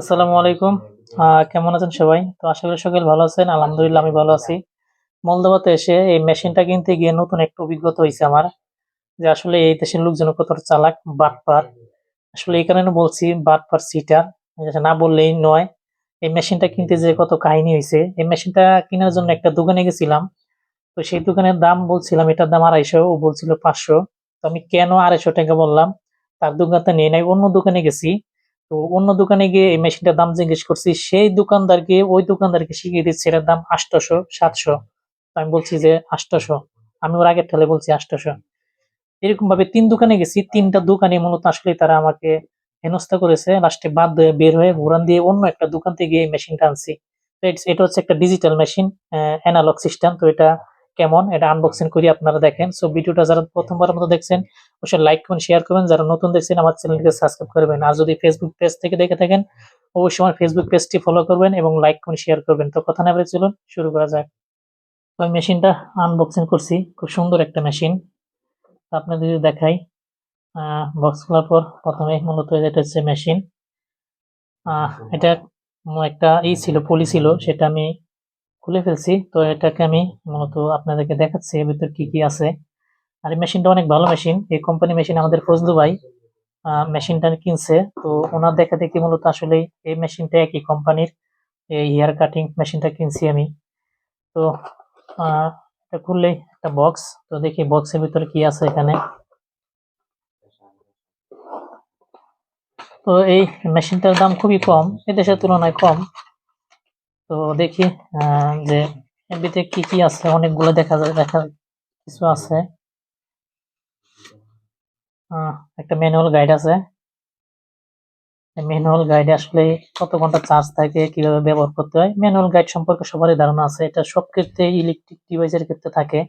আসসালামু আলাইকুম। কেমন আছেন সবাই? তো আশা করি সকলে ভালো আছেন। আলহামদুলিল্লাহ, আমি ভালো আছি। মলদোবাতে এসে এই মেশিনটা কিনতে গিয়ে নতুন একটা অভিজ্ঞতা হয়েছে আমার, যে আসলে এই দেশের লোকজন কতটা চালাক, বাটপার। আসলে এই কারণে বলছি বাটপার সিটার না বললেই নয়। এই মেশিনটা কিনতে যে কত কাহিনী হয়েছে এই মেশিনটা কেনার জন্য একটা দোকানে গেছিলাম। তো সেই দোকানের দাম বলছিলাম, এটার দাম আড়াইশো, ও বলছিল পাঁচশো। তো আমি কেন আড়াইশো টাকা বললাম, তার দোকানটা নিয়ে নাই, অন্য দোকানে গেছি। তো অন্য দোকানে গিয়ে এই মেশিনটার দাম জিজ্ঞেস করছি, সেই দোকানদারকে, ওই দোকানদারকে শিখিয়ে দিচ্ছে এটার দাম আটশোশো সাতশো। আমি বলছি যে আটশোশো আমি ওর আগের ঠেলে বলছি আটশোশো এরকম ভাবে তিন দোকানে গেছি, তিনটা দোকানে মূলত আসলে তারা আমাকে হেনস্থা করেছে। লাস্টে বাদ হয়ে বের হয়ে ঘুরান দিয়ে অন্য একটা দোকান থেকে এই মেশিনটা আনছি। এটা হচ্ছে একটা ডিজিটাল মেশিন অ্যানালগ সিস্টেম তো এটা কেমন? এটা আনবক্সিং করি আপনারা দেখেন। সো ভিডিওটা যারা প্রথমবার মতো দেখছেন, অবশ্যই লাইক করুন শেয়ার করবেন। যারা নতুন দেখছেন, আমার চ্যানেলটিকে সাবস্ক্রাইব করবেন। আর যদি ফেসবুক পেজ থেকে দেখে থাকেন, অবশ্যই আমার ফেসবুক পেজটি ফলো করবেন এবং লাইক করুন শেয়ার করবেন। তো কথা না বলে চলুন, শুরু করা যাক। তো আমি মেশিনটা আনবক্সিং করছি। খুব সুন্দর একটা মেশিন আপনাদের যদি দেখাই বক্স খোলার পর প্রথমে মূলত এটা হচ্ছে মেশিন এটা একটা ই ছিল পলি ছিল। সেটা আমি খুলে ফেলছি। তো এটাকে আমি মূলত আপনাদেরকে দেখাচ্ছি, এর ভিতর কি কি আছে। আর এই মেশিনটা অনেক ভালো মেশিন। এই কোম্পানি মেশিন আমাদের ফজলু ভাই মেশিনটা কিনছে। তো ওনার দেখা দেখি মূলত আসলে এই মেশিনটা একই কোম্পানির। এই হেয়ার কাটিং মেশিনটা কিনছি আমি। তো এটা খুললেই একটা বক্স তো দেখি বক্সের ভিতরে কি আছে এখানে। তো এই মেশিনটার দাম খুবই কম। এদেশের তুলনায় কম। তো দেখি যে ভিতরে কি কি আছে? অনেকগুলো দেখা যায়, দেখা কিছু আছে। একটা ম্যানুয়াল গাইড আছে। ম্যানুয়াল গাইড আসলে কত ঘণ্টা চার্জ থাকে, কীভাবে ব্যবহার করতে হয়? ম্যানুয়াল গাইড সম্পর্কে সবারই ধারণা আছে। এটা সব ক্ষেত্রে ইলেকট্রিক ডিভাইসের ক্ষেত্রে থাকে,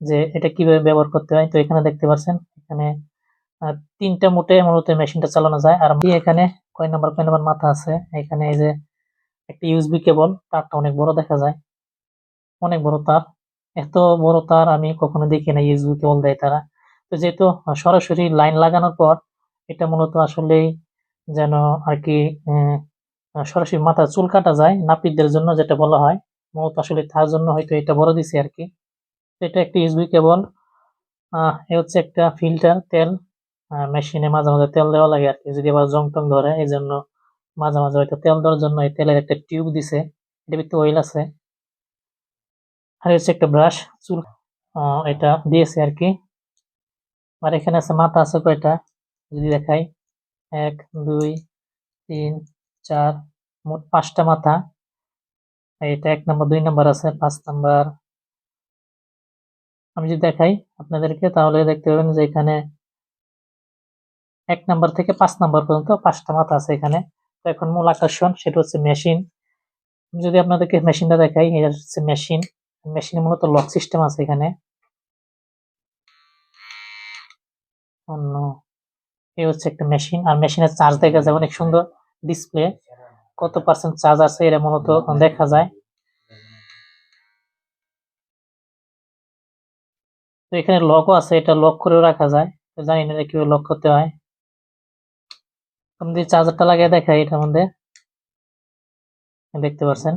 যে এটা কীভাবে ব্যবহার করতে হয়। তো এখানে দেখতে পাচ্ছেন, এখানে তিনটা মোটে মূলত মেশিনটা চালানো যায়। আর এখানে কয় নাম্বার কয় নাম্বার মাথা আছে। এখানে এই যে একটা ইউএসবি কেবল তারটা অনেক বড় দেখা যায়। অনেক বড় তার। এত বড় তার আমি কখনো দেখি না ইউএসবি কেবল দেয় তারা। তো যেহেতু সরাসরি লাইন লাগানোর পর, এটা মূলত আসলেই যেন আর কি সরাসরি মাথা চুল কাটা যায় নাপিতদের জন্য যেটা বলা হয়। মূলত আসলে তার জন্য হয়তো এটা বড় দিছে আর কি। এটা একটা ইউএসবি কেবল এ হচ্ছে একটা ফিল্টার তেল মেশিনে মাঝে মাঝে তেল দেওয়া লাগে আর কি। যদি আবার জং টং ধরে এই জন্য মাঝে মাঝে হয়তো তেল দেওয়ার জন্য এই তেলের একটা টিউব দিছে এটার ভিতরে অয়েল আছে। আর হচ্ছে একটা ব্রাশ চুল এটা দিয়েছে আর কি। আর এখানে আছে মাথা আছে কয়টা? যদি দেখাই, এক, দুই, তিন, চার, মোট পাঁচটা মাথা। এটা এক নম্বর, দুই নম্বর আছে, পাঁচ নাম্বার। আমি যদি দেখাই আপনাদেরকে, তাহলে দেখতে পাবেন যে এখানে এক নাম্বার থেকে পাঁচ নাম্বার পর্যন্ত পাঁচটা মাথা আছে এখানে। এখন মূল আকর্ষণ সেটা হচ্ছে মেশিন। যদি আপনাদেরকে মেশিনটা দেখাই এটা হচ্ছে মেশিন। মেশিনে মূলত লক সিস্টেম আছে এখানে। অন্য এই হচ্ছে একটা মেশিন। আর মেশিনের চার্জ দেখা যায় অনেক সুন্দর ডিসপ্লে। কত পার্সেন্ট চার্জ আছে এটা মূলত দেখা যায়। তো এখানে লকও আছে, এটা লক করেও রাখা যায়। জানি না কীভাবে লক করতে হয়। আমি যদি চার্জারটা লাগিয়ে দেখাই এটার মধ্যে, দেখতে পাচ্ছেন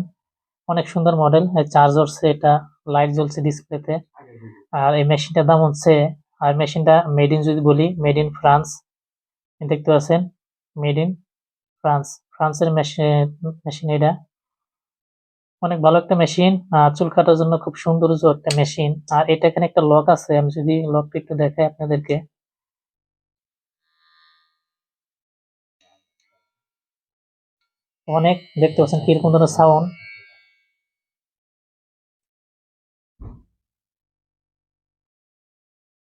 অনেক সুন্দর মডেল চার্জ হচ্ছে এটা লাইট জ্বলছে ডিসপ্লেতে আর এই মেশিনটার দাম হচ্ছে, আর মেশিনটা মেড ইন যদি বলি মেড ইন ফ্রান্স দেখতে পাচ্ছেন মেড ইন ফ্রান্স ফ্রান্সের মেশিন মেশিন এটা। অনেক ভালো একটা মেশিন চুল কাটার জন্য খুব সৌন্দর্য একটা মেশিন আর এটা এখানে একটা লক আছে, আমি যদি লকটা একটু দেখাই আপনাদেরকে। অনেক দেখতে পাচ্ছেন কীরকম ধরনের সাউন্ড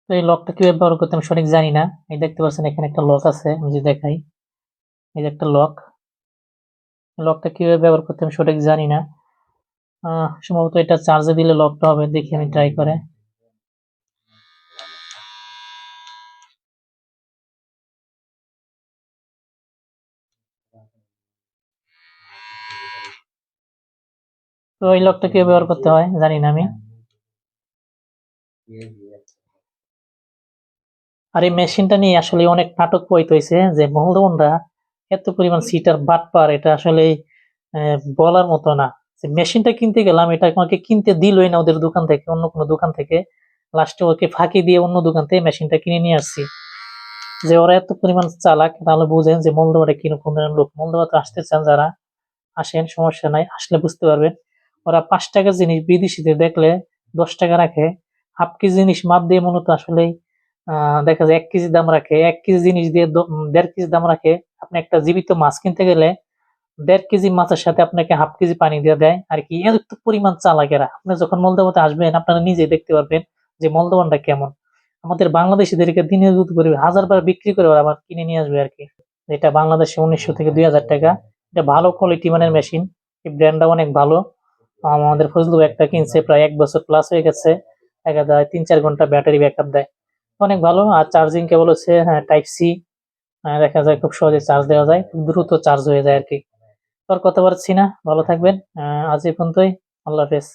তো এই লকটা কীভাবে ব্যবহার করতে আমি সঠিক জানি না। এই দেখতে পাচ্ছেন, এখানে একটা লক আছে, আমি যদি দেখাই। এই যে একটা লক লকটা কীভাবে ব্যবহার করতে আমি সঠিক জানি না। সম্ভবত এটা চার্জে দিলে লকটা হবে, দেখি আমি ট্রাই করে। তো এই লকটা ব্যবহার করতে হয়? জানি না আমি। আর এই মেশিনটা নিয়ে আসলে অনেক নাটক বইতে হয়েছে, যে মহলদমনরা এত পরিমাণ সিটার বাটপার এটা আসলে বলার মতো না। মেশিনটা কিনতে গেলাম, এটা আমাকে কিনতে দিলই না ওদের দোকান থেকে, অন্য কোনো দোকান থেকে। লাস্টে ওকে ফাঁকি দিয়ে অন্য দোকান থেকে মেশিনটা কিনে নিয়ে আসছি। যে ওরা এত পরিমাণ চালাক, তাহলে বুঝেন যে মলদোয়াটা কীরকম লোক। মলদোয়াতে আসতে চান যারা, আসেন, সমস্যা নাই, আসলে বুঝতে পারবেন। ওরা পাঁচ টাকার জিনিস বিদেশিতে দেখলে দশ টাকা রাখে। হাফ কেজি জিনিস মাপ দিয়ে মূলত আসলে দেখা যায় এক কেজি দাম রাখে। এক কেজি জিনিস দিয়ে দেড় কেজি দাম রাখে। আপনি একটা জীবিত মাছ কিনতে গেলে দেড় কেজি মাছের সাথে আপনাকে হাফ কেজি পানি দিয়ে দেয়। আর কি এত পরিমাণ চালাকেরা আপনি যখন মলদোয়াতে আসবেন, আপনারা নিজে দেখতে পারবেন যে মলদোয়ানটা কেমন। আমাদের বাংলাদেশিদেরকে দিনে দুধ করে হাজার বার বিক্রি করে ওরা আবার কিনে নিয়ে আসবে আর কি। এটা বাংলাদেশে উনিশশো থেকে দুই হাজার টাকা। এটা ভালো কোয়ালিটি মানের মেশিন এই ব্র্যান্ডটা অনেক ভালো। আমাদের ফজলু একটা কিনছে, প্রায় এক বছর প্লাস হয়ে গেছে। দেখা তিন চার ঘণ্টা ব্যাটারি ব্যাকআপ দেয়। অনেক ভালো, আর চার্জিং কেবল হচ্ছে হ্যাঁ টাইপ সি দেখা যায় খুব সহজে চার্জ দেওয়া যায়, খুব দ্রুত চার্জ হয়ে যায় আর কি। আর কথা পারছি না? ভালো থাকবেন। আজ এই পর্যন্তই। আল্লাহ হাফেজ।